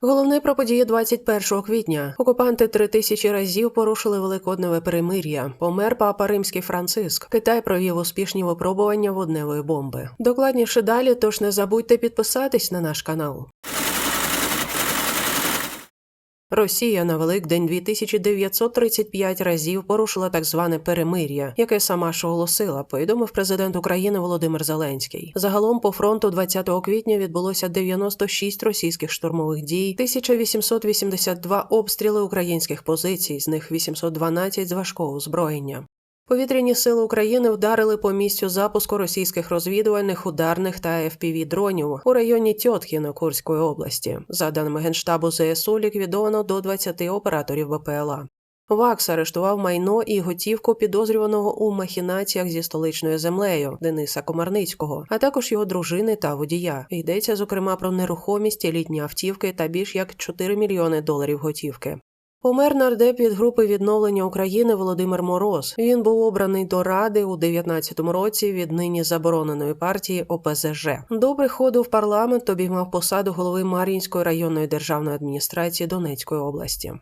Головне про події 21 квітня. Окупанти три тисячі разів порушили великодневе перемир'я. Помер папа римський Франциск. Китай провів успішні випробування водневої бомби. Докладніше далі, тож не забудьте підписатись на наш канал. Росія на Великдень 2935 разів порушила так зване перемир'я, яке сама ж оголосила, повідомив президент України Володимир Зеленський. Загалом по фронту 20 квітня відбулося 96 російських штурмових дій, 1882 обстріли українських позицій, з них 812 з важкого озброєння. Повітряні сили України вдарили по місцю запуску російських розвідувальних, ударних та fpv дронів у районі Тьоткіно Курської області. За даними генштабу ЗСУ, ліквідовано до 20 операторів БПЛА. ВАКС арештував майно і готівку підозрюваного у махінаціях зі столичною землею Дениса Комарницького, а також його дружини та водія. Йдеться зокрема про нерухомість, елітні автівки та більш як 4 мільйони доларів готівки. Помер нардеп від групи відновлення України Володимир Мороз. Він був обраний до ради у 19-му році від нині забороненої партії ОПЗЖ. До приходу в парламент обіймав посаду голови Мар'їнської районної державної адміністрації Донецької області.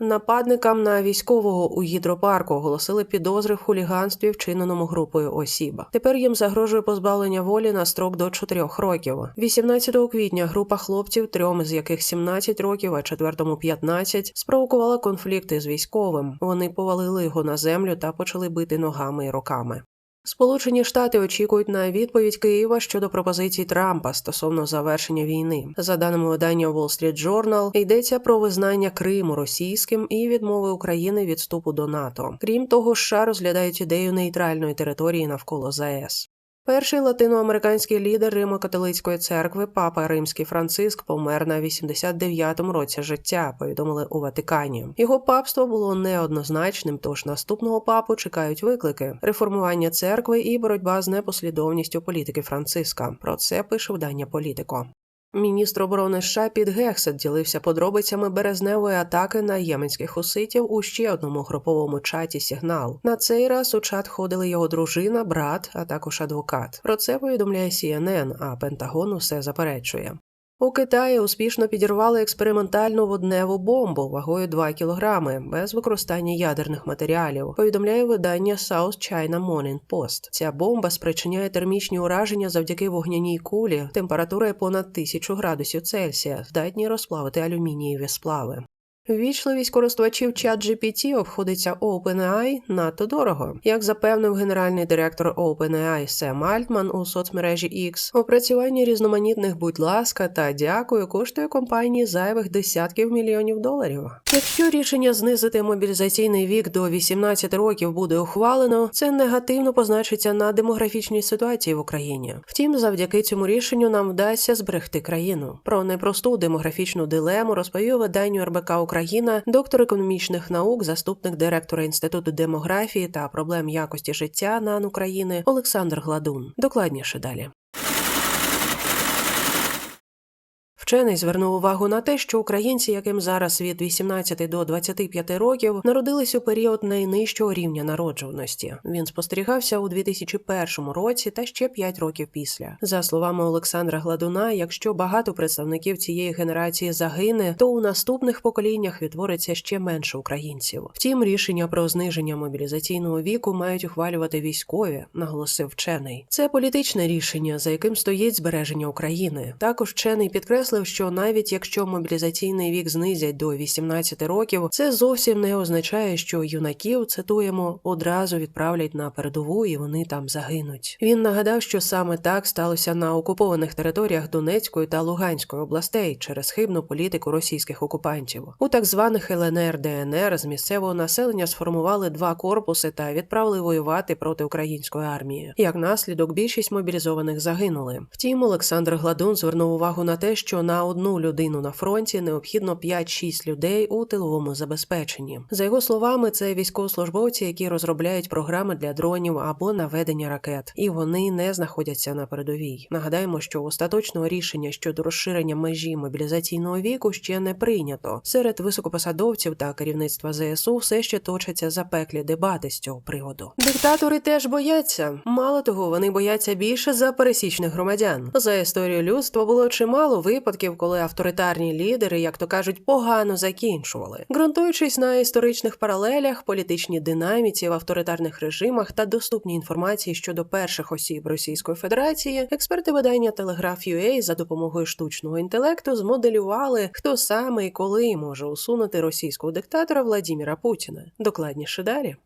Нападникам на військового у гідропарку оголосили підозри в хуліганстві, вчиненому групою осіб. Тепер їм загрожує позбавлення волі на строк до 4 років. 18 квітня група хлопців, трьом з яких 17 років, а четвертому 15, спровокувала конфлікти з військовим. Вони повалили його на землю та почали бити ногами і руками. Сполучені Штати очікують на відповідь Києва щодо пропозицій Трампа стосовно завершення війни. За даними видання Wall Street Journal, йдеться про визнання Криму російським і відмови України від вступу до НАТО. Крім того, США розглядають ідею нейтральної території навколо ЗАЕС. Перший латиноамериканський лідер Римо-католицької церкви, папа Римський Франциск, помер на 89-му році життя. Повідомили у Ватикані. Його папство було неоднозначним, тож наступного папу чекають виклики: реформування церкви і боротьба з непослідовністю політики Франциска. Про це пише видання Політико. Міністр оборони США під Гексет ділився подробицями березневої атаки на єменських хуситів у ще одному груповому чаті Сигнал. На цей раз у чат ходили його дружина, брат, а також адвокат. Про це повідомляє CNN, а Пентагон усе заперечує. У Китаї успішно підірвали експериментальну водневу бомбу вагою 2 кілограми без використання ядерних матеріалів. Повідомляє видання South China Morning Post. Ця бомба спричиняє термічні ураження завдяки вогняній кулі температурою понад 1000 градусів Цельсія, здатні розплавити алюмінієві сплави. Ввічливість користувачів ChatGPT обходиться OpenAI надто дорого. Як запевнив генеральний директор OpenAI Сем Альтман у соцмережі X, опрацювання різноманітних будь ласка та дякую коштує компанії зайвих десятків мільйонів доларів. Якщо рішення знизити мобілізаційний вік до 18 років буде ухвалено, це негативно позначиться на демографічній ситуації в Україні. Втім, завдяки цьому рішенню нам вдасться зберегти країну. Про непросту демографічну дилему розповів виданню РБК Україна, доктор економічних наук, заступник директора інституту демографії та проблем якості життя НАН України Олександр Гладун. Докладніше далі. Вчений звернув увагу на те, що українці, яким зараз від 18 до 25 років, народились у період найнижчого рівня народжуваності. Він спостерігався у 2001 році та ще 5 років після. За словами Олександра Гладуна, якщо багато представників цієї генерації загине, то у наступних поколіннях відтвориться ще менше українців. Втім, рішення про зниження мобілізаційного віку мають ухвалювати військові, наголосив вчений. Це політичне рішення, за яким стоїть збереження України. Також вчений підкреслив, що навіть якщо мобілізаційний вік знизять до 18 років, це зовсім не означає, що юнаків цитуємо одразу відправлять на передову і вони там загинуть. Він нагадав, що саме так сталося на окупованих територіях Донецької та Луганської областей через хибну політику російських окупантів. У так званих ЛНР ДНР з місцевого населення сформували два корпуси та відправили воювати проти української армії. Як наслідок, більшість мобілізованих загинули. Втім, Олександр Гладун звернув увагу на те, що на одну людину на фронті необхідно 5-6 людей у тиловому забезпеченні. За його словами, це військовослужбовці, які розробляють програми для дронів або наведення ракет, і вони не знаходяться на передовій. Нагадаємо, що остаточного рішення щодо розширення межі мобілізаційного віку ще не прийнято. Серед високопосадовців та керівництва ЗСУ все ще точаться запеклі дебати з цього приводу. Диктатори теж бояться. Мало того, вони бояться більше за пересічних громадян. За історію людства було чимало випадків випадків, коли авторитарні лідери, як то кажуть, погано закінчували, ґрунтуючись на історичних паралелях, політичній динаміці в авторитарних режимах та доступній інформації щодо перших осіб Російської Федерації, експерти видання Telegraph.ua за допомогою штучного інтелекту змоделювали, хто саме і коли може усунути російського диктатора Владіміра Путіна. Докладніше далі.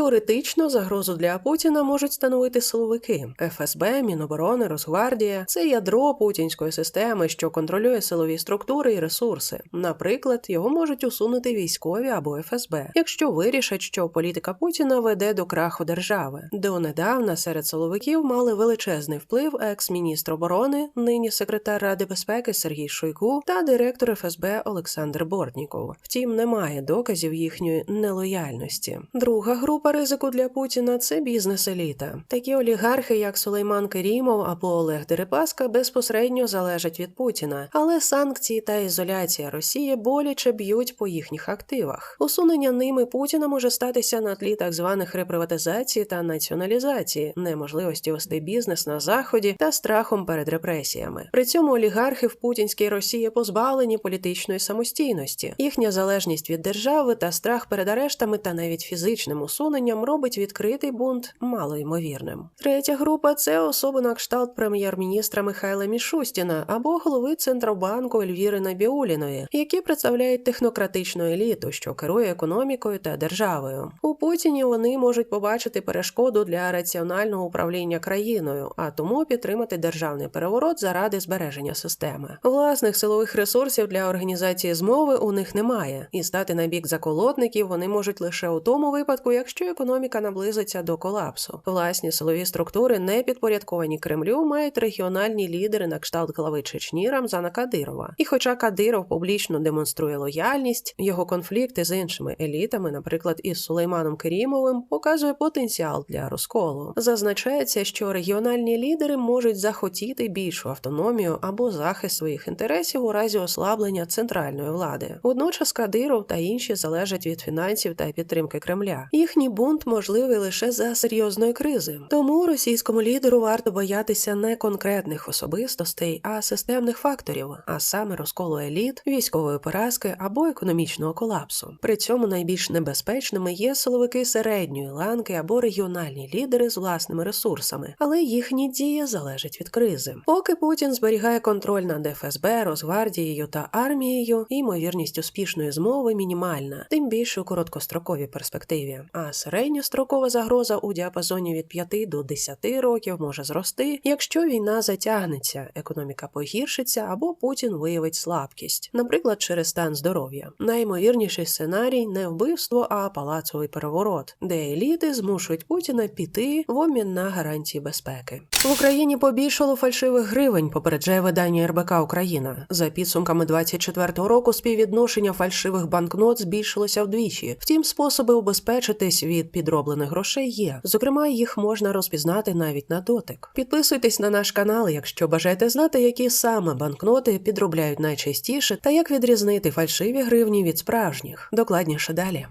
Теоретично загрозу для Путіна можуть становити силовики ФСБ, Міноборони, Росгвардія. Це ядро путінської системи, що контролює силові структури і ресурси. Наприклад, його можуть усунути військові або ФСБ, якщо вирішать, що політика Путіна веде до краху держави. Донедавна серед силовиків мали величезний вплив екс-міністр оборони, нині секретар Ради безпеки Сергій Шойгу та директор ФСБ Олександр Бортніков. Втім, немає доказів їхньої нелояльності. Друга група група ризику для Путіна це бізнес-еліта. Такі олігархи, як Сулейман Керімов або Олег Дерипаска, безпосередньо залежать від Путіна, але санкції та ізоляція Росії боляче б'ють по їхніх активах. Усунення ними Путіна може статися на тлі так званих реприватизації та націоналізації, неможливості вести бізнес на заході та страхом перед репресіями. При цьому олігархи в путінській Росії позбавлені політичної самостійності, їхня залежність від держави та страх перед арештами та навіть фізичним усуненням усуненням робить відкритий бунт малоймовірним. Третя група це особи на кшталт прем'єр-міністра Михайла Мішустіна або голови Центробанку Ельвіри Набіуліної, які представляють технократичну еліту, що керує економікою та державою. У Путіні вони можуть побачити перешкоду для раціонального управління країною, а тому підтримати державний переворот заради збереження системи. Власних силових ресурсів для організації змови у них немає, і стати на бік заколотників вони можуть лише у тому випадку, якщо якщо економіка наблизиться до колапсу. Власні силові структури, не підпорядковані Кремлю, мають регіональні лідери на кшталт глави Чечні Рамзана Кадирова. І, хоча Кадиров публічно демонструє лояльність, його конфлікти з іншими елітами, наприклад, із Сулейманом Керімовим, показує потенціал для розколу. Зазначається, що регіональні лідери можуть захотіти більшу автономію або захист своїх інтересів у разі ослаблення центральної влади. Водночас Кадиров та інші залежать від фінансів та підтримки Кремля. Їхні бунт можливий лише за серйозної кризи. Тому російському лідеру варто боятися не конкретних особистостей, а системних факторів, а саме розколу еліт, військової поразки або економічного колапсу. При цьому найбільш небезпечними є силовики середньої ланки або регіональні лідери з власними ресурсами, але їхні дії залежать від кризи. Поки Путін зберігає контроль над ФСБ, Росгвардією та армією, ймовірність успішної змови мінімальна, тим більше у короткостроковій перспективі. А середньострокова загроза у діапазоні від 5 до 10 років може зрости, якщо війна затягнеться, економіка погіршиться або Путін виявить слабкість, наприклад, через стан здоров'я. Найімовірніший сценарій не вбивство, а палацовий переворот, де еліти змушують Путіна піти в обмін на гарантії безпеки. В Україні побільшало фальшивих гривень. Попереджає видання РБК Україна. За підсумками 24-го року співвідношення фальшивих банкнот збільшилося вдвічі. Втім, способи убезпечитись від підроблених грошей є. Зокрема, їх можна розпізнати навіть на дотик. Підписуйтесь на наш канал, якщо бажаєте знати, які саме банкноти підробляють найчастіше, та як відрізнити фальшиві гривні від справжніх. Докладніше далі.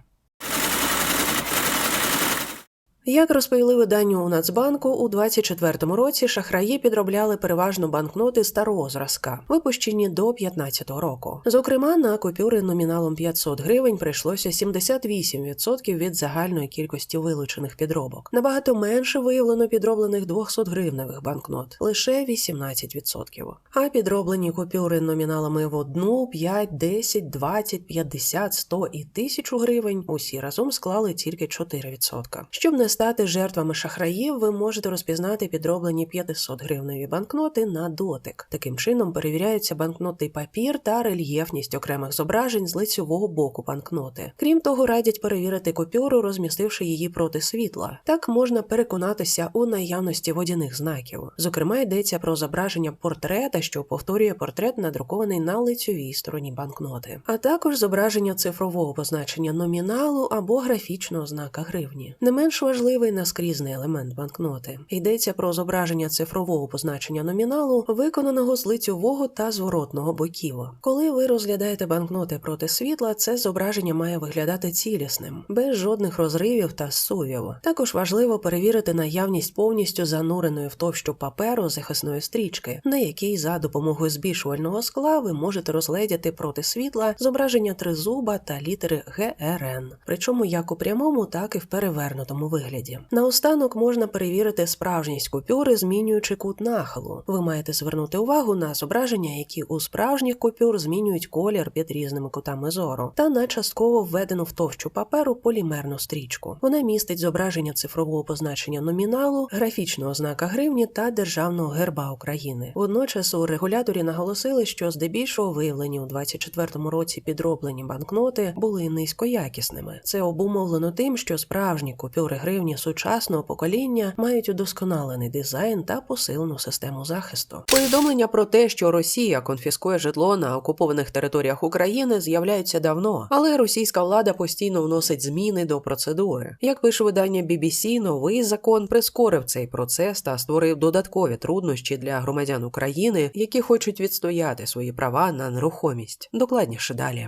Як розповіли виданню у Нацбанку, у 24-му році шахраї підробляли переважно банкноти старого зразка, випущені до 15-го року. Зокрема, на купюри номіналом 500 гривень прийшлося 78% від загальної кількості вилучених підробок. Набагато менше виявлено підроблених 200 гривневих банкнот лише 18%. А підроблені купюри номіналами в 1, 5, 10, 20, 50, 100 і 1000 гривень усі разом склали тільки 4%. Щоб не стати жертвами шахраїв, ви можете розпізнати підроблені 500 гривневі банкноти на дотик. Таким чином перевіряються банкнотний папір та рельєфність окремих зображень з лицьового боку банкноти. Крім того, радять перевірити купюру, розмістивши її проти світла. Так можна переконатися у наявності водяних знаків. Зокрема, йдеться про зображення портрета, що повторює портрет, надрукований на лицьовій стороні банкноти, а також зображення цифрового позначення номіналу або графічного знака гривні. Не менш важливо важливий наскрізний елемент банкноти. Йдеться про зображення цифрового позначення номіналу, виконаного з лицьового та зворотного боків. Коли ви розглядаєте банкноти проти світла, це зображення має виглядати цілісним, без жодних розривів та сувів. Також важливо перевірити наявність повністю зануреної в товщу паперу захисної стрічки, на якій за допомогою збільшувального скла ви можете розгледіти проти світла зображення тризуба та літери ГРН, причому як у прямому, так і в перевернутому вигляді. Наостанок можна перевірити справжність купюри, змінюючи кут нахилу. Ви маєте звернути увагу на зображення, які у справжніх купюр змінюють колір під різними кутами зору, та на частково введену в товщу паперу полімерну стрічку. Вона містить зображення цифрового позначення номіналу, графічного знака гривні та державного герба України. Водночас у регуляторі наголосили, що здебільшого виявлені у 24-му році підроблені банкноти були низькоякісними. Це обумовлено тим, що справжні купюри гривні сучасного покоління мають удосконалений дизайн та посилену систему захисту. Повідомлення про те, що Росія конфіскує житло на окупованих територіях України, з'являються давно, але російська влада постійно вносить зміни до процедури. Як пише видання BBC, новий закон прискорив цей процес та створив додаткові труднощі для громадян України, які хочуть відстояти свої права на нерухомість. Докладніше далі.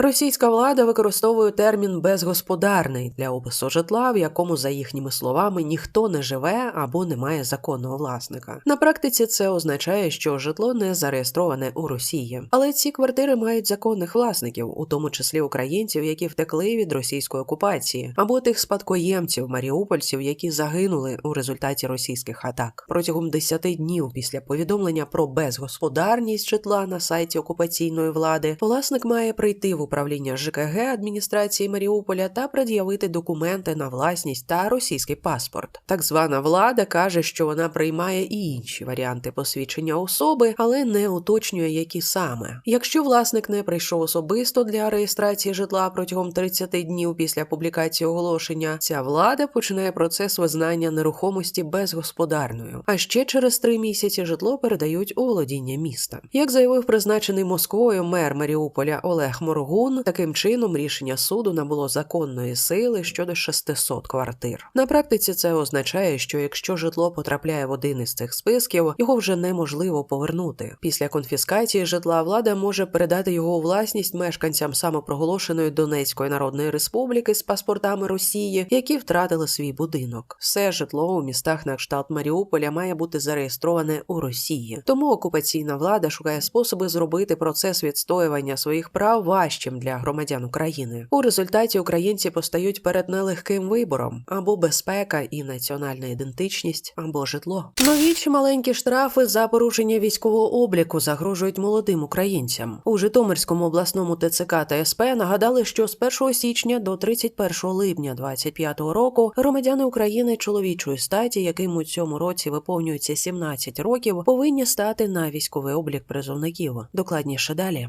Російська влада використовує термін безгосподарний для опису житла, в якому, за їхніми словами, ніхто не живе або не має законного власника. На практиці це означає, що житло не зареєстроване у Росії, але ці квартири мають законних власників, у тому числі українців, які втекли від російської окупації, або тих спадкоємців маріупольців, які загинули у результаті російських атак. Протягом 10 днів після повідомлення про безгосподарність житла на сайті окупаційної влади власник має прийти в управління ЖКГ адміністрації Маріуполя та пред'явити документи на власність та російський паспорт. Так звана влада каже, що вона приймає і інші варіанти посвідчення особи, але не уточнює, які саме. Якщо власник не прийшов особисто для реєстрації житла протягом 30 днів після публікації оголошення, ця влада починає процес визнання нерухомості безгосподарною. А ще через три місяці житло передають у володіння міста. Як заявив призначений Москвою мер Маріуполя Олег Моргун, таким чином рішення суду набуло законної сили щодо 600 квартир. На практиці це означає, що якщо житло потрапляє в один із цих списків, його вже неможливо повернути. Після конфіскації житла влада може передати його у власність мешканцям самопроголошеної Донецької Народної Республіки з паспортами Росії, які втратили свій будинок. Все житло у містах на кшталт Маріуполя має бути зареєстроване у Росії. Тому окупаційна влада шукає способи зробити процес відстоювання своїх прав важчим для громадян України. У результаті українці постають перед нелегким вибором або безпека і національна ідентичність, або житло. Нові чи маленькі штрафи за порушення військового обліку загрожують молодим українцям. У Житомирському обласному ТЦК та СП нагадали, що з 1 січня до 31 липня 2025 року громадяни України чоловічої статі, яким у цьому році виповнюється 17 років, повинні стати на військовий облік призовників. Докладніше далі.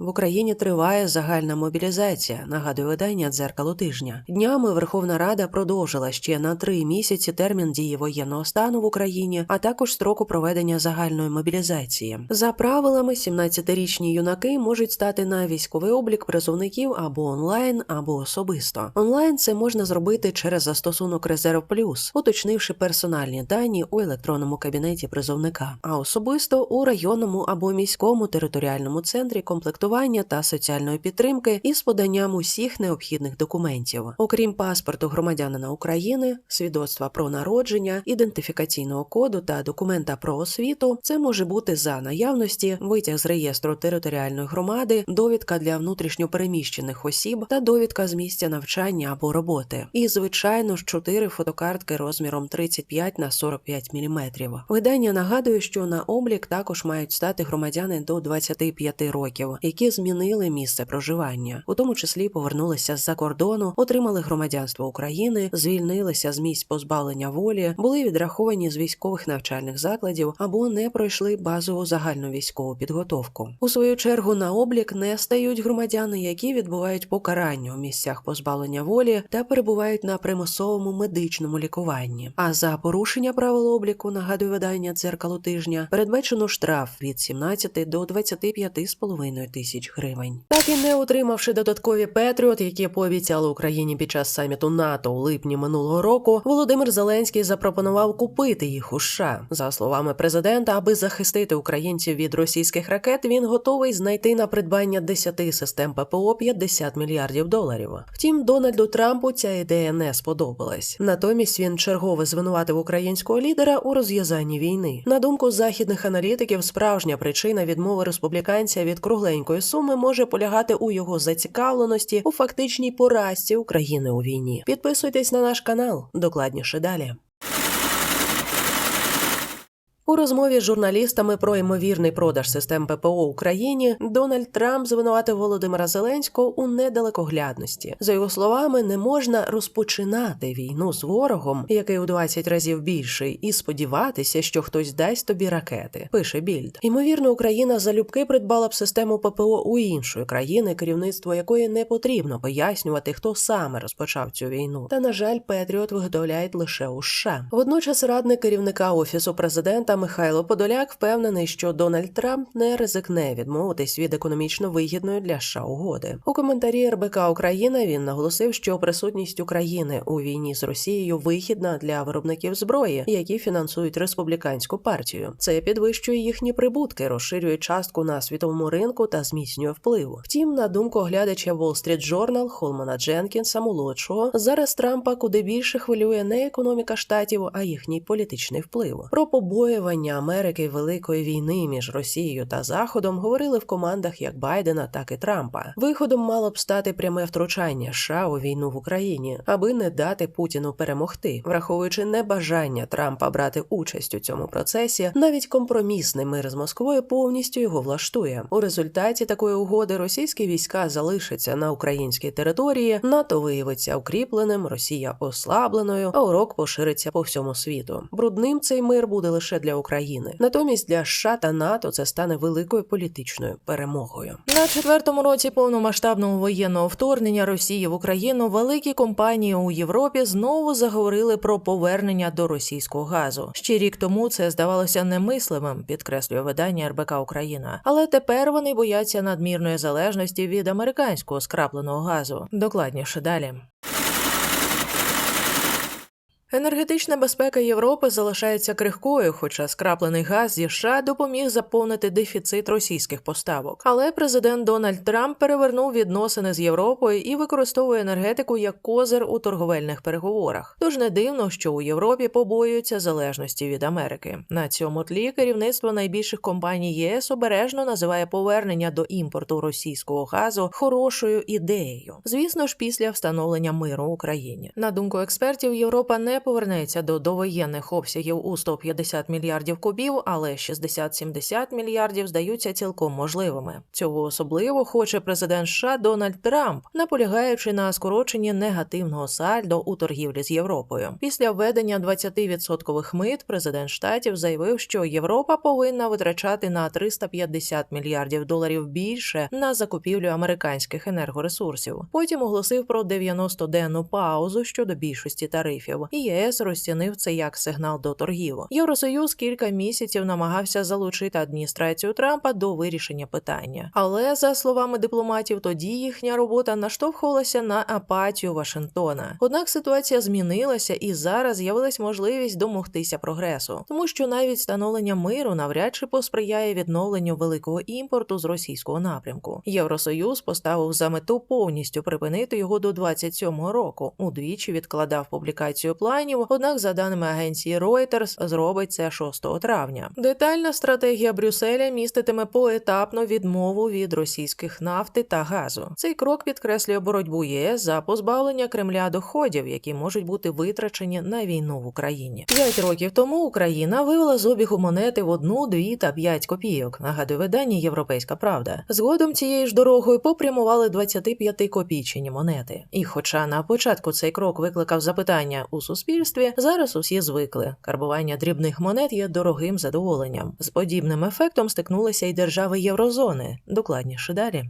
В Україні триває загальна мобілізація. Нагадує видання дзеркало тижня. Днями Верховна Рада продовжила ще на три місяці термін дії воєнного стану в Україні, а також строку проведення загальної мобілізації. За правилами, 17-річні юнаки можуть стати на військовий облік призовників або онлайн, або особисто. Онлайн це можна зробити через застосунок Резерв Плюс, уточнивши персональні дані у електронному кабінеті призовника, а особисто у районному або міському територіальному центрі комплектування та соціальної підтримки із поданням усіх необхідних документів, окрім паспорту громадянина України, свідоцтва про народження, ідентифікаційного коду та документа про освіту. Це може бути за наявності витяг з реєстру територіальної громади, довідка для внутрішньопереміщених осіб та довідка з місця навчання або роботи. І звичайно ж чотири фотокартки розміром 35 на 45 мм. Видання нагадує, що на облік також мають стати громадяни до 25 років, які змінили місце проживання, у тому числі повернулися з-за кордону, отримали громадянство України, звільнилися з місць позбавлення волі, були відраховані з військових навчальних закладів або не пройшли базову загальну військову підготовку. У свою чергу на облік не стають громадяни, які відбувають покарання у місцях позбавлення волі та перебувають на примусовому медичному лікуванні. А за порушення правил обліку нагадує видання дзеркало тижня передбачено штраф від 17 до 25,5 тисяч тисяч гривень. Так і не отримавши додаткові Петріот, які пообіцяли Україні під час саміту НАТО у липні минулого року, Володимир Зеленський запропонував купити їх у США. За словами президента, аби захистити українців від російських ракет, він готовий знайти на придбання 10 систем ППО 50 мільярдів доларів. Втім, Дональду Трампу ця ідея не сподобалась. Натомість він чергове звинуватив українського лідера у розв'язанні війни. На думку західних аналітиків, справжня причина відмови республіканця від кругленької суми може полягати у його зацікавленості у фактичній поразці України у війні. Підписуйтесь на наш канал. Докладніше далі. У розмові з журналістами про ймовірний продаж систем ППО Україні Дональд Трамп звинуватив Володимира Зеленського у недалекоглядності. За його словами, не можна розпочинати війну з ворогом, який у 20 разів більший, і сподіватися, що хтось дасть тобі ракети. Пише більд. Ймовірно, Україна залюбки придбала б систему ППО у іншої країни, керівництво якої не потрібно пояснювати, хто саме розпочав цю війну. Та на жаль, Петріот виготовляють лише у США. Водночас радник керівника офісу президента. Михайло Подоляк впевнений, що Дональд Трамп не ризикне відмовитись від економічно вигідної для США угоди. У коментарі РБК Україна він наголосив, що присутність України у війні з Росією вигідна для виробників зброї, які фінансують республіканську партію. Це підвищує їхні прибутки, розширює частку на світовому ринку та зміцнює вплив. Втім, на думку оглядача Wall Street Journal Холмана Дженкінса молодшого, зараз Трампа куди більше хвилює не економіка штатів, а їхній політичний вплив. Про побоювання Очікування Америки великої війни між Росією та Заходом говорили в командах як Байдена, так і Трампа. Виходом мало б стати пряме втручання США у війну в Україні, аби не дати Путіну перемогти, враховуючи небажання Трампа брати участь у цьому процесі, навіть компромісний мир з Москвою повністю його влаштує. У результаті такої угоди російські війська залишаться на українській території, НАТО виявиться укріпленим, Росія ослабленою, а урок пошириться по всьому світу. Брудним цей мир буде лише для України. Натомість для США та НАТО це стане великою політичною перемогою. На четвертому році повномасштабного воєнного вторгнення Росії в Україну великі компанії у Європі знову заговорили про повернення до російського газу. Ще рік тому це здавалося немисливим, підкреслює видання РБК Україна. Але тепер вони бояться надмірної залежності від американського скрапленого газу. Докладніше далі. Енергетична безпека Європи залишається крихкою, хоча скраплений газ зі США допоміг заповнити дефіцит російських поставок. Але президент Дональд Трамп перевернув відносини з Європою і використовує енергетику як козир у торговельних переговорах. Тож не дивно, що у Європі побоюються залежності від Америки. На цьому тлі керівництво найбільших компаній ЄС обережно називає повернення до імпорту російського газу хорошою ідеєю. Звісно ж, після встановлення миру Україні. На думку експертів, Європа не повернеться до довоєнних обсягів у 150 мільярдів кубів, але 60-70 мільярдів здаються цілком можливими. Цього особливо хоче президент США Дональд Трамп, наполягаючи на скороченні негативного сальдо у торгівлі з Європою. Після введення 20% мит президент штатів заявив, що Європа повинна витрачати на 350 мільярдів доларів більше на закупівлю американських енергоресурсів. Потім оголосив про 90-денну паузу щодо більшості тарифів. І ЄС розцінив це як сигнал до торгів. Євросоюз кілька місяців намагався залучити адміністрацію Трампа до вирішення питання. Але за словами дипломатів, тоді їхня робота наштовхувалася на апатію Вашингтона. Однак ситуація змінилася, і зараз з'явилась можливість домогтися прогресу, тому що навіть встановлення миру навряд чи посприяє відновленню великого імпорту з російського напрямку. Євросоюз поставив за мету повністю припинити його до 27-го року. Удвічі відкладав публікацію планів планів. Однак, за даними агенції Reuters, зробить це 6 травня. Детальна стратегія Брюсселя міститиме поетапну відмову від російських нафти та газу. Цей крок підкреслює боротьбу ЄС за позбавлення Кремля доходів, які можуть бути витрачені на війну в Україні. П'ять років тому Україна вивела з обігу монети в одну, дві та п'ять копійок. Нагадує видання Європейська Правда. Згодом цією ж дорогою попрямували 25 копійчині монети. І, хоча на початку цей крок викликав запитання у суспільстві, суспільстві зараз усі звикли. Карбування дрібних монет є дорогим задоволенням. З подібним ефектом стикнулися й держави Єврозони. Докладніше далі.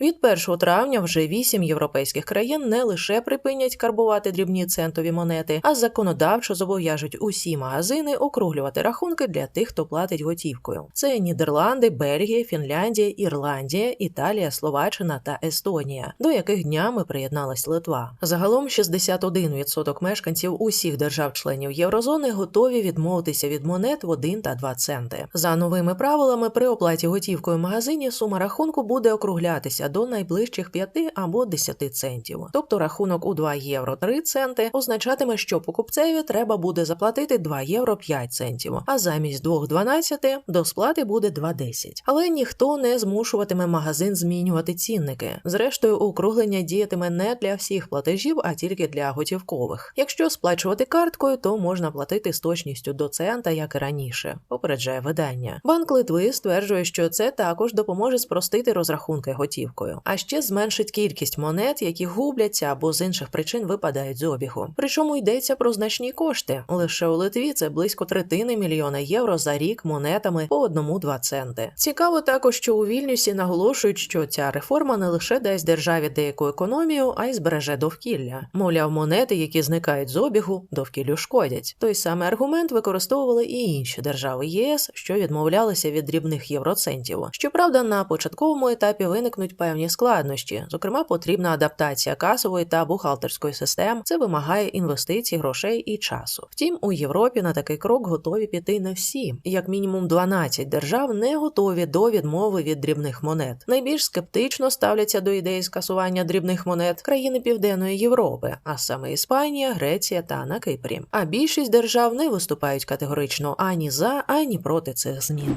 Від 1 травня вже вісім європейських країн не лише припинять карбувати дрібні центові монети, а законодавчо зобов'яжуть усі магазини округлювати рахунки для тих, хто платить готівкою. Це Нідерланди, Бельгія, Фінляндія, Ірландія, Італія, Словаччина та Естонія, до яких днями приєдналась Литва. Загалом 61% мешканців усіх держав-членів Єврозони готові відмовитися від монет в 1 та 2 центи. За новими правилами, при оплаті готівкою в магазині сума рахунку буде округлятися до найближчих 5 або 10 центів. Тобто рахунок у 2 євро 3 центи означатиме, що покупцеві треба буде заплатити 2 євро 5 центів, а замість 2,12 до сплати буде 2,10. Але ніхто не змушуватиме магазин змінювати цінники. Зрештою, округлення діятиме не для всіх платежів, а тільки для готівкових. Якщо сплачувати карткою, то можна платити з точністю до цента, як і раніше. Попереджає видання. Банк Литви стверджує, що це також допоможе спростити розрахунки готівкою, а ще зменшить кількість монет, які губляться або з інших причин випадають з обігу. Причому йдеться про значні кошти. Лише у Литві це близько третини мільйона євро за рік монетами по одному-два центи. Цікаво також, що у Вільнюсі наголошують, що ця реформа не лише дасть державі деяку економію, а й збереже довкілля. Мовляв, монети, які зникають з обігу, довкіллю шкодять. Той самий аргумент використовували і інші держави ЄС, що відмовлялися від дрібних євроцентів. Щоправда, на початковому етапі виникнуть певні складнощі. Зокрема, потрібна адаптація касової та бухгалтерської систем. Це вимагає інвестицій, грошей і часу. Втім, у Європі на такий крок готові піти не всі. Як мінімум 12 держав не готові до відмови від дрібних монет. Найбільш скептично ставляться до ідеї скасування дрібних монет країни Південної Європи, а саме Іспанія, Греція та на Кипрі. А більшість держав не виступають категорично ані за, ані проти цих змін.